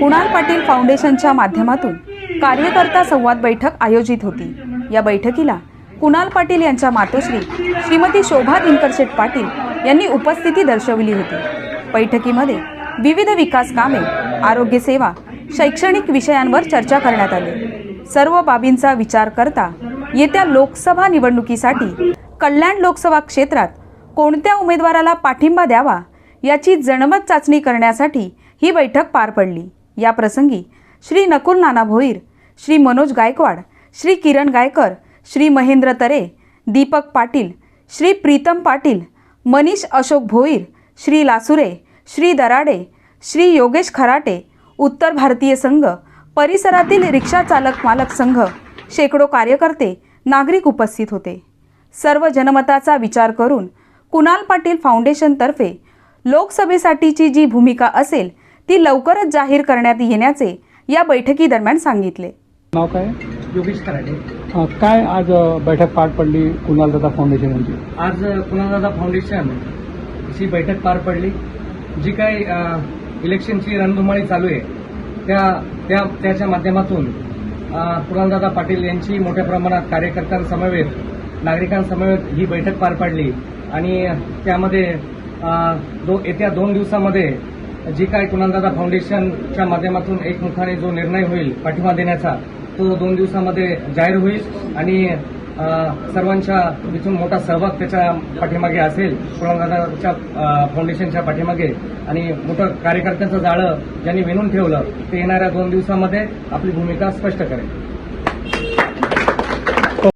कुणाल पाटील फाउंडेशनच्या माध्यमातून कार्यकर्ता संवाद बैठक आयोजित होती. या बैठकीला कुणाल पाटील यांच्या मातोश्री श्रीमती शोभा दिनकरशेठ पाटील यांनी उपस्थिती दर्शवली होती. बैठकीमध्ये विविध विकास कामे आरोग्य सेवा शैक्षणिक विषयांवर चर्चा करण्यात आली. सर्व बाबींचा विचार करता येत्या लोकसभा निवडणुकीसाठी कल्याण लोकसभा क्षेत्रात कोणत्या उमेदवाराला पाठिंबा द्यावा याची जनमत चाचणी करण्यासाठी ही बैठक पार पडली. या प्रसंगी श्री नकुल नाना भोईर श्री मनोज गायकवाड श्री किरण गायकर श्री महेंद्र तरे दीपक पाटील श्री प्रीतम पाटील मनीष अशोक भोईर श्री लासुरे श्री दराडे श्री योगेश खराटे उत्तर भारतीय संघ परिसरातील रिक्षा चालक मालक संघ शेकडो कार्यकर्ते नागरिक उपस्थित होते. सर्व जनमताचा विचार करून कुणाल पाटील फाउंडेशनतर्फे लोकसभेसाठीची जी भूमिका असेल ती लवकरच जाहीर करण्यात येण्याचे या बैठकीदरम्यान सांगितले. नाव काय? योगेश अं, काय आज अं, बैठक पार पडली कुणालदादा फाउंडेशन यांची? आज कुणादादा फाउंडेशन ची बैठक पार पडली. जी काही अ, इलेक्शनची रणधुमाळी चालू आहे त्या त्या त्याच्या माध्यमातून अ, कुणालदादा पाटील यांची मोठ्या प्रमाणात कार्यकर्त्यांसमवेत नागरिकांसमवेत ही बैठक पार पडली. आणि त्यामध्ये अ, दो येत्या दोन दिवसामध्ये जी काय कुणालदादा फाउंडेशनच्या माध्यमातून एकमुखाने जो निर्णय होईल पाठिंबा देण्याचा तो दोन दिवसामध्ये जाहीर होईल आणि सर्वांच्या इथून मोठा सहभाग त्याच्या पाठीमागे असेल कुणालदादाच्या फाउंडेशनच्या पाठीमागे. आणि मोठं कार्यकर्त्यांचं जाळं ज्यांनी विणून ठेवलं ते येणाऱ्या दोन दिवसामध्ये आपली भूमिका स्पष्ट करेल.